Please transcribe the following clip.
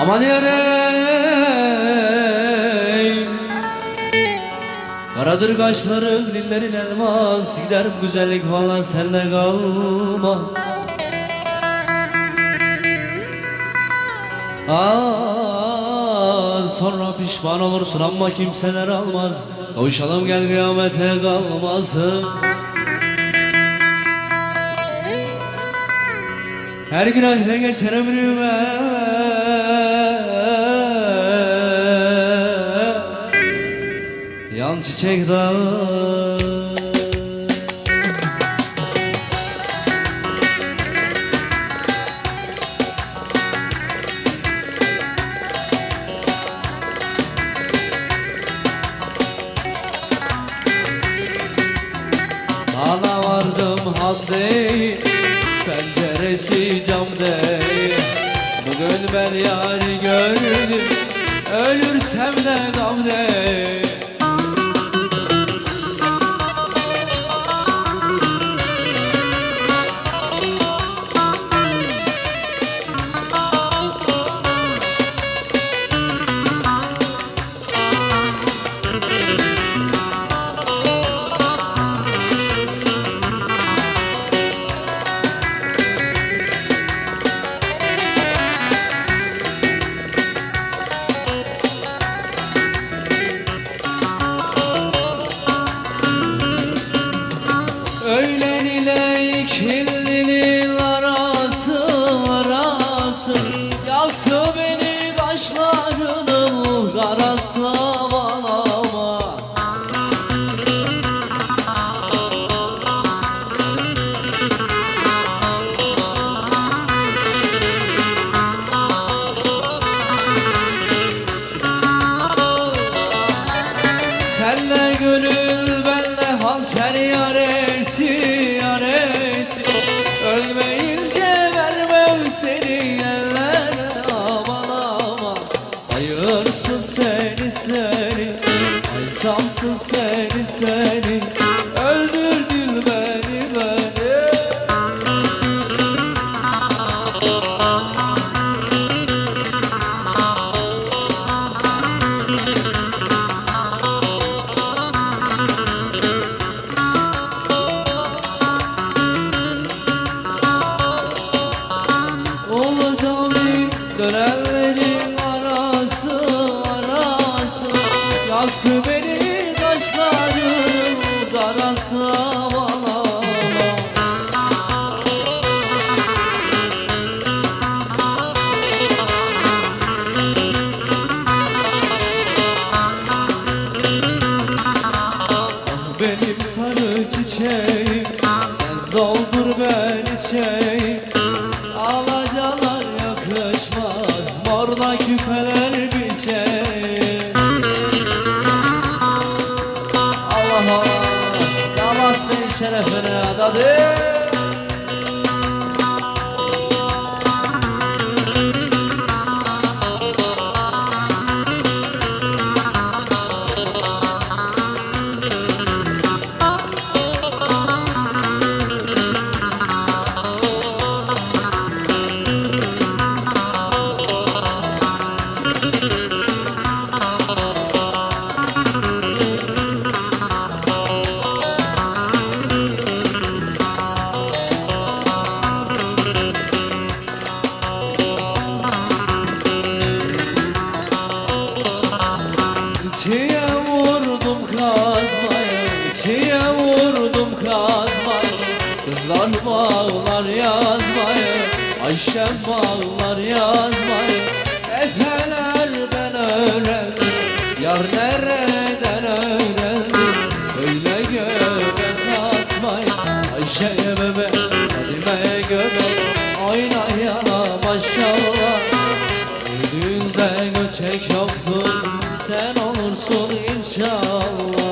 Aman yarey Karadır kaşların dillerin elmas Gider bu güzellik falan sende kalmaz. Aa, sonra pişman olursun ama kimseler almaz. Kavuşalım gel kıyamete kalmasın. Her gün ahle geçer ömrüme Yan çiçek dağı Ana vardım had değil Penceresi cam değil. Bugün ben yani gördüm Ölürsem de gam seni Öldürdün beni beni. Olacağım dönenlerin arası arası. Yaktı beni sarı çiçeğim Sen doldur ben içeyim Alacalar yakışmaz Morla küpeler biçeyim Allah Allah Damat Bey şerefine adadı bağlar yazmayı Ayşem bağlar yazmayı Efelerden öğrendim Yar nereden öğrendim? Öyle göbek atmayı Ayşe'ye bebek Fadime'ye göbek Aynaya maşallah. Düğünde göçek yoktur Sen olursun inşallah